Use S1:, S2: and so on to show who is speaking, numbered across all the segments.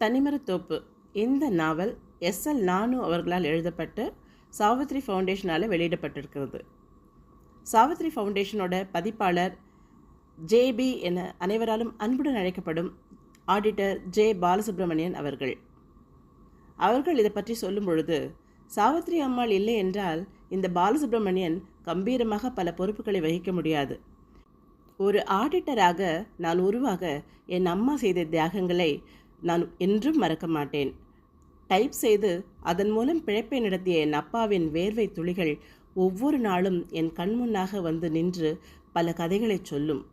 S1: தனிமரத்தோப்பு இந்த நாவல் S L நானு அவர்களால் எழுதப்பட்டு சாவித்ரி ஃபவுண்டேஷனால் வெளியிடப்பட்டிருக்கிறது. சாவித்ரி ஃபவுண்டேஷனோட பதிப்பாளர் ஜேபி என அனைவராலும் அன்புடன் அழைக்கப்படும் ஆடிட்டர் ஜே பாலசுப்ரமணியன் அவர்கள். அவர்கள் இதை பற்றி சொல்லும் பொழுது சாவித்ரி அம்மாள் இல்லை என்றால் இந்த பாலசுப்ரமணியன் கம்பீரமாக பல பொறுப்புகளை வகிக்க முடியாது. ஒரு ஆடிட்டராக நான் உருவாக என் அம்மா செய்த தியாகங்களை நான் என்றும் மறக்க மாட்டேன். டைப் செய்து அதன் மூலம் பிழைப்பை நடத்திய என் அப்பாவின் வேர்வை துளிகள் ஒவ்வொரு நாளும் என் கண்முன்னாக வந்து நின்று பல கதைகளைச் சொல்லும்.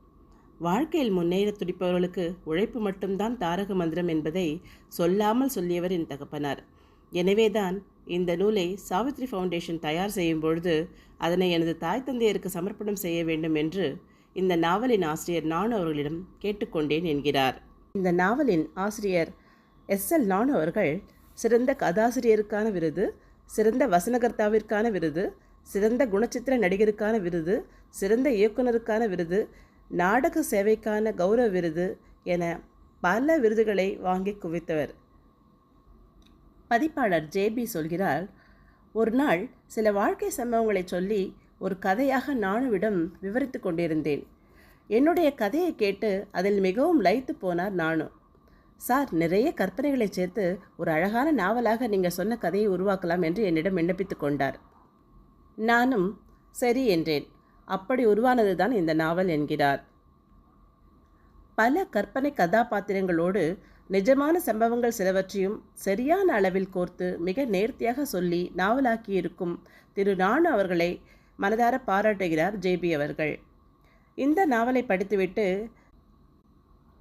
S1: வாழ்க்கையில் முன்னேற துடிப்பவர்களுக்கு உழைப்பு மட்டும்தான் தாரக மந்திரம் என்பதை சொல்லாமல் சொல்லியவர் என் தகப்பனார். எனவேதான் இந்த நூலை சாவித்ரி ஃபவுண்டேஷன் தயார் செய்யும் பொழுது அதனை எனது தாய் தந்தையருக்கு சமர்ப்பணம் செய்ய வேண்டும் என்று இந்த நாவலின் ஆசிரியர் நான் அவர்களிடம் கேட்டுக்கொண்டேன் என்கிறார். இந்த நாவலின் ஆசிரியர் எஸ் எல் நானு அவர்கள் சிறந்த கதாசிரியருக்கான விருது சிறந்த வசனகர்த்தாவிற்கான விருது சிறந்த குணச்சித்திர நடிகருக்கான விருது சிறந்த இயக்குனருக்கான விருது நாடக சேவைக்கான கௌரவ விருது என பல விருதுகளை வாங்கி குவித்தவர். பதிப்பாளர் ஜேபி சொல்கிறார் ஒரு நாள் சில வாழ்க்கை சம்பவங்களை சொல்லி ஒரு கதையாக நானுவிடம் விவரித்து கொண்டிருந்தேன். என்னுடைய கதையை கேட்டு அதில் மிகவும் லயித்து போனார் நானும் சார் நிறைய கற்பனைகளை சேர்த்து ஒரு அழகான நாவலாக நீங்கள் சொன்ன கதையை உருவாக்கலாம் என்று என்னிடம் விண்ணப்பித்து கொண்டார். நானும் சரி என்றேன். அப்படி உருவானது தான் இந்த நாவல் என்கிறார். பல கற்பனை கதாபாத்திரங்களோடு நிஜமான சம்பவங்கள் சிலவற்றையும் சரியான அளவில் கோர்த்து மிக நேர்த்தியாக சொல்லி நாவலாக்கியிருக்கும் திரு நானு அவர்களை மனதார பாராட்டுகிறார் ஜேபி அவர்கள். இந்த நாவலை படித்துவிட்டு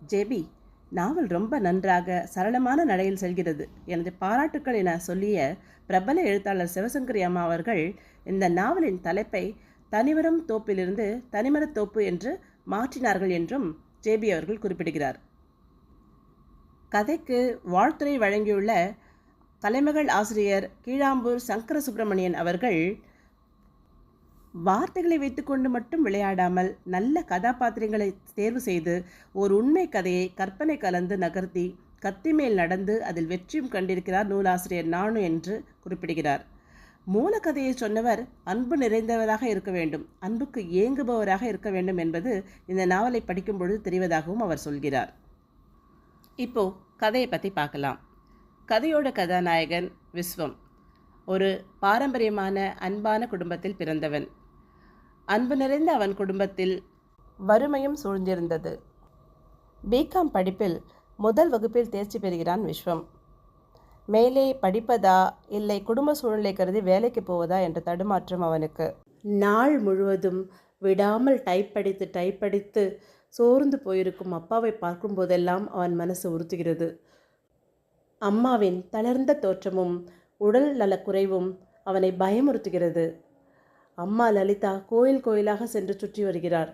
S1: ஜேபி நாவல் ரொம்ப நன்றாக சரளமான நடையில் செல்கிறது. எனது பாராட்டுக்கள் என சொல்லிய பிரபல எழுத்தாளர் சிவசங்கரி அம்மா அவர்கள் இந்த நாவலின் தலைப்பை தனிமரம் தோப்பிலிருந்து தனிமரத் தோப்பு என்று மாற்றினார்கள் என்றும் ஜேபி அவர்கள் குறிப்பிடுகிறார். கதைக்கு வாழ்த்துறை வழங்கியுள்ள கலைமகள் ஆசிரியர் கீழாம்பூர் சங்கர சுப்பிரமணியன் அவர்கள் வார்த்தைகளை வைத்துக்கொண்டு மட்டும் விளையாடாமல் நல்ல கதாபாத்திரங்களை தேர்வு செய்து ஒரு உண்மை கதையை கற்பனை கலந்து நகர்த்தி கத்தி மேல் நடந்து அதில் வெற்றியும் கண்டிருக்கிறார் நூலாசிரியர் நானு என்று குறிப்பிடுகிறார். மூலக்கதையை சொன்னவர் அன்பு நிறைந்தவராக இருக்க வேண்டும். அன்புக்கு ஏங்குபவராக இருக்க வேண்டும் என்பது இந்த நாவலை படிக்கும் பொழுது தெரிவதாகவும் அவர் சொல்கிறார். இப்போ கதையை பற்றி பார்க்கலாம். கதையோட கதாநாயகன் விஸ்வம் ஒரு பாரம்பரியமான அன்பான குடும்பத்தில் பிறந்தவன். அன்பு நிறைந்த அவன் குடும்பத்தில் வறுமையும் சூழ்ந்திருந்தது. பிகாம் படிப்பில் முதல் வகுப்பில் தேர்ச்சி பெறுகிறான் விஸ்வம். மேலே படிப்பதா இல்லை குடும்ப சூழ்நிலை கருதி வேலைக்கு போவதா என்ற தடுமாற்றம் அவனுக்கு. நாள் முழுவதும் விடாமல் டைப் படித்து டைப் படித்து சோர்ந்து போயிருக்கும் அப்பாவை பார்க்கும் போதெல்லாம் அவன் மனசு உறுத்துகிறது. அம்மாவின் தளர்ந்த தோற்றமும் உடல் நலக்குறைவும் அவனை பயமுறுத்துகிறது. அம்மா லலிதா கோயில் கோயிலாக சென்று சுற்றி வருகிறார்.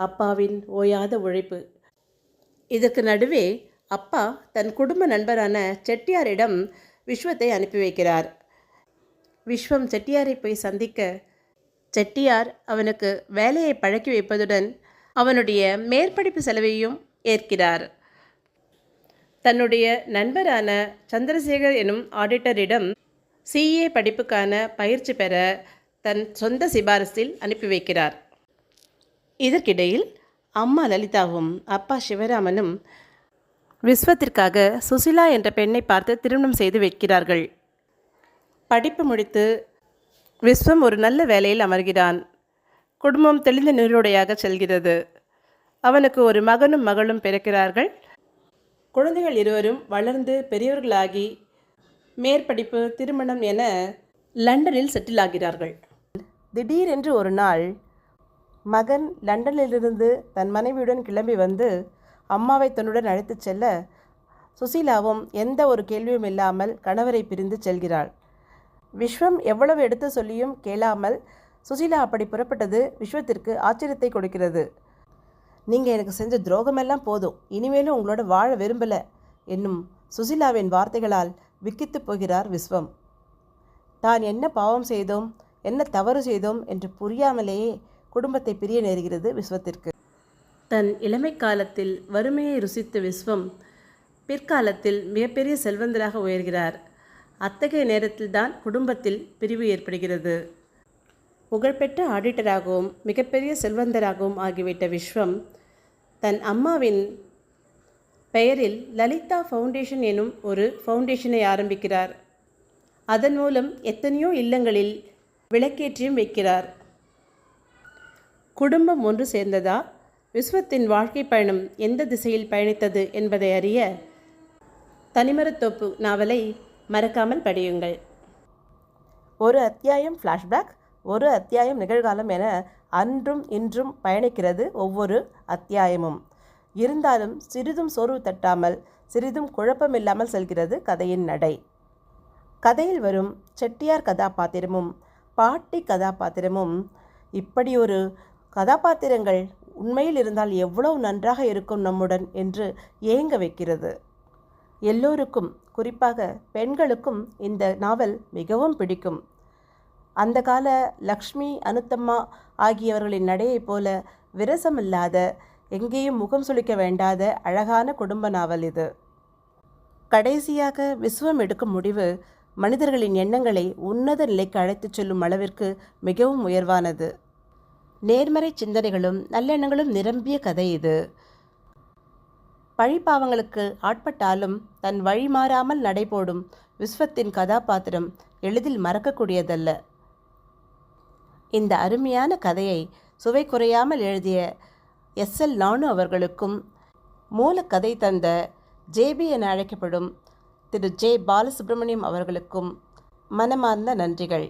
S1: அப்பாவின் ஓயாத உழைப்பு. இதற்கு நடுவே அப்பா தன் குடும்ப நண்பரான செட்டியாரிடம் விஸ்வத்தை அனுப்பி வைக்கிறார். விஸ்வம் செட்டியாரை போய் சந்திக்க செட்டியார் அவனுக்கு வேலையை பழக்கி வைப்பதுடன் அவனுடைய மேற்படிப்பு செலவையும் ஏற்கிறார். தன்னுடைய நண்பரான சந்திரசேகர் எனும் ஆடிட்டரிடம் சிஏ படிப்புக்கான பயிற்சி பெற தன் சொந்த சிபாரிசில் அனுப்பி வைக்கிறார். இதற்கிடையில் அம்மா லலிதாவும் அப்பா சிவராமனும் விஸ்வத்திற்காக சுசிலா என்ற பெண்ணை பார்த்து திருமணம் செய்து வைக்கிறார்கள். படிப்பு முடித்து விஸ்வம் ஒரு நல்ல வேலையில் அமர்கிறான். குடும்பம் தெளிந்த நீரோடையாக செல்கிறது. அவனுக்கு ஒரு மகனும் மகளும் பிறக்கிறார்கள். குழந்தைகள் இருவரும் வளர்ந்து பெரியவர்களாகி மேற்படிப்பு திருமணம் என லண்டனில் செட்டில் ஆகிறார்கள். திடீரென்று ஒரு நாள் மகன் லண்டனிலிருந்து தன் மனைவியுடன் கிளம்பி வந்து அம்மாவை தன்னுடன் அழைத்துச் செல்ல சுசீலாவும் எந்த ஒரு கேள்வியும் இல்லாமல் கணவரை பிரிந்து செல்கிறாள். விஸ்வம் எவ்வளவு எடுத்து சொல்லியும் கேளாமல் சுசீலா அப்படி புறப்பட்டது விஸ்வத்திற்கு ஆச்சரியத்தை கொடுக்கிறது. நீங்கள் எனக்கு செஞ்ச துரோகமெல்லாம் போதும். இனிமேலும் உங்களோட வாழ விரும்பலை என்னும் சுசீலாவின் வார்த்தைகளால் விக்கித்து போகிறார் விஸ்வம். தான் என்ன பாவம் செய்தோம்? என்ன தவறு செய்தோம் என்று புரியாமலேயே குடும்பத்தை பிரிய நேருகிறது விஸ்வத்திற்கு. தன் இளமை காலத்தில் வறுமையை ருசித்த விஸ்வம் பிற்காலத்தில் மிகப்பெரிய செல்வந்தராக உயர்கிறார். அத்தகைய நேரத்தில்தான் குடும்பத்தில் பிரிவு ஏற்படுகிறது. புகழ்பெற்ற ஆடிட்டராகவும் மிகப்பெரிய செல்வந்தராகவும் ஆகிவிட்ட விஸ்வம் தன் அம்மாவின் பெயரில் லலிதா ஃபவுண்டேஷன் எனும் ஒரு ஃபவுண்டேஷனை ஆரம்பிக்கிறார். அதன் மூலம் எத்தனையோ இல்லங்களில் விளக்கேற்றியும் வைக்கிறார். குடும்பம் ஒன்று சேர்ந்ததா? விஸ்வத்தின் வாழ்க்கை பயணம் எந்த திசையில் பயணித்தது என்பதை அறிய தனிமரத்தோப்பு நாவலை மறக்காமல் படியுங்கள்.
S2: ஒரு அத்தியாயம் ஃப்ளாஷ்பேக் ஒரு அத்தியாயம் நிகழ்காலம் என அன்றும் இன்றும் பயணிக்கிறது ஒவ்வொரு அத்தியாயமும். இருந்தாலும் சிறிதும் சோர்வு தட்டாமல் சிறிதும் குழப்பமில்லாமல் செல்கிறது கதையின் நடை. கதையில் வரும் செட்டியார் கதாபாத்திரமும் பாட்டி கதாபாத்திரமும் இப்படி ஒரு கதாபாத்திரங்கள் உண்மையில் இருந்தால் எவ்வளவு நன்றாக இருக்கும் நம்முடன் என்று ஏங்க வைக்கிறது. எல்லோருக்கும் குறிப்பாக பெண்களுக்கும் இந்த நாவல் மிகவும் பிடிக்கும். அந்த கால லக்ஷ்மி அனுத்தம்மா ஆகியவர்களின் நடையைப் போல விரசமில்லாத எங்கேயும் முகம் சுளிக்க வேண்டாத அழகான குடும்ப நாவல் இது. கடைசியாக விஸ்வம் எடுக்கும் முடிவு மனிதர்களின் எண்ணங்களை உன்னத நிலைக்கு அழைத்துச் செல்லும் அளவிற்கு மிகவும் உயர்வானது. நேர்மறை சிந்தனைகளும் நல்லெண்ணங்களும் நிரம்பிய கதை இது. பழிப்பாவங்களுக்கு ஆட்பட்டாலும் தன் வழி மாறாமல் நடைபோடும் விஸ்வத்தின் கதாபாத்திரம் எளிதில் மறக்கக்கூடியதல்ல. இந்த அருமையான கதையை சுவை குறையாமல் எழுதிய எஸ் எல் நானு அவர்களுக்கும் மூலக்கதை தந்த ஜேபி என அழைக்கப்படும் திரு ஜே பாலசுப்ரமணியம் அவர்களுக்கும் மனமார்ந்த நன்றிகள்.